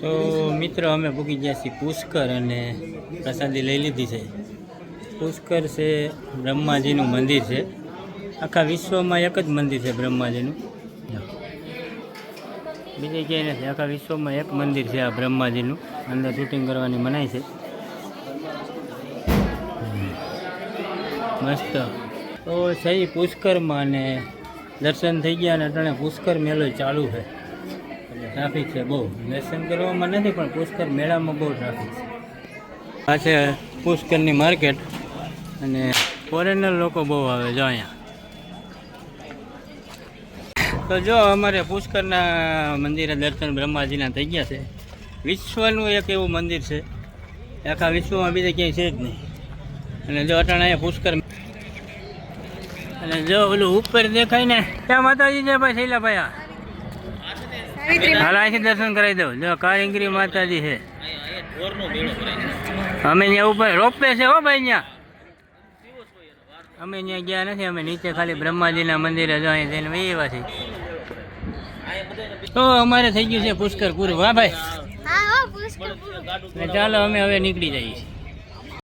તો મિત્ર, અમે પૂકી ગયા છીએ પુષ્કર અને પ્રસાદી લઈ લીધી છે. પુષ્કર છે બ્રહ્માજીનું મંદિર છે. આખા વિશ્વમાં એક જ મંદિર છે બ્રહ્માજીનું. બીજે ક્યાંય નથી, આખા વિશ્વમાં એક મંદિર છે આ બ્રહ્માજીનું. અંદર શૂટિંગ કરવાની મનાય છે. મસ્ત. તો સહી પુષ્કરમાં અને દર્શન થઈ ગયા અને અટાણે પુષ્કર મેળો ચાલુ છે. ટ્રાફિક છે બહુ. દર્શન કરવામાં નથી, પણ પુષ્કર મેળામાં બહુ ટ્રાફિક છે. આ છે પુષ્કરની માર્કેટ અને ફોરેનર લોકો બહુ આવે જો અહીંયા. તો જો અમારે પુષ્કરના મંદિરે દર્શન બ્રહ્માજીના થઈ ગયા છે. વિશ્વનું એક એવું મંદિર છે. આખા વિશ્વમાં બીજે ક્યાંય છે જ નહીં. અને જો અટાણા અહીંયા પુષ્કર અને જો ઓલું ઉપર દેખાય ને, ત્યાં માતાજી છે ભાઈ, શૈલાભાઈ હાલ અહીંથી દર્શન કરાવી દઉં. જો કાળીંગરી માતાજી છે. અમે ત્યાં ઉપર રોપવે છે હો ભાઈ ત્યાં અમે ત્યાં ગયા નથી અમે નીચે ખાલી બ્રહ્માજીના મંદિરે જો અહીં જઈને એવા છે તો અમારે થઈ ગયું છે પુષ્કર પૂરું હા ભાઈ ચાલો અમે હવે નીકળી જઈએ. છીએ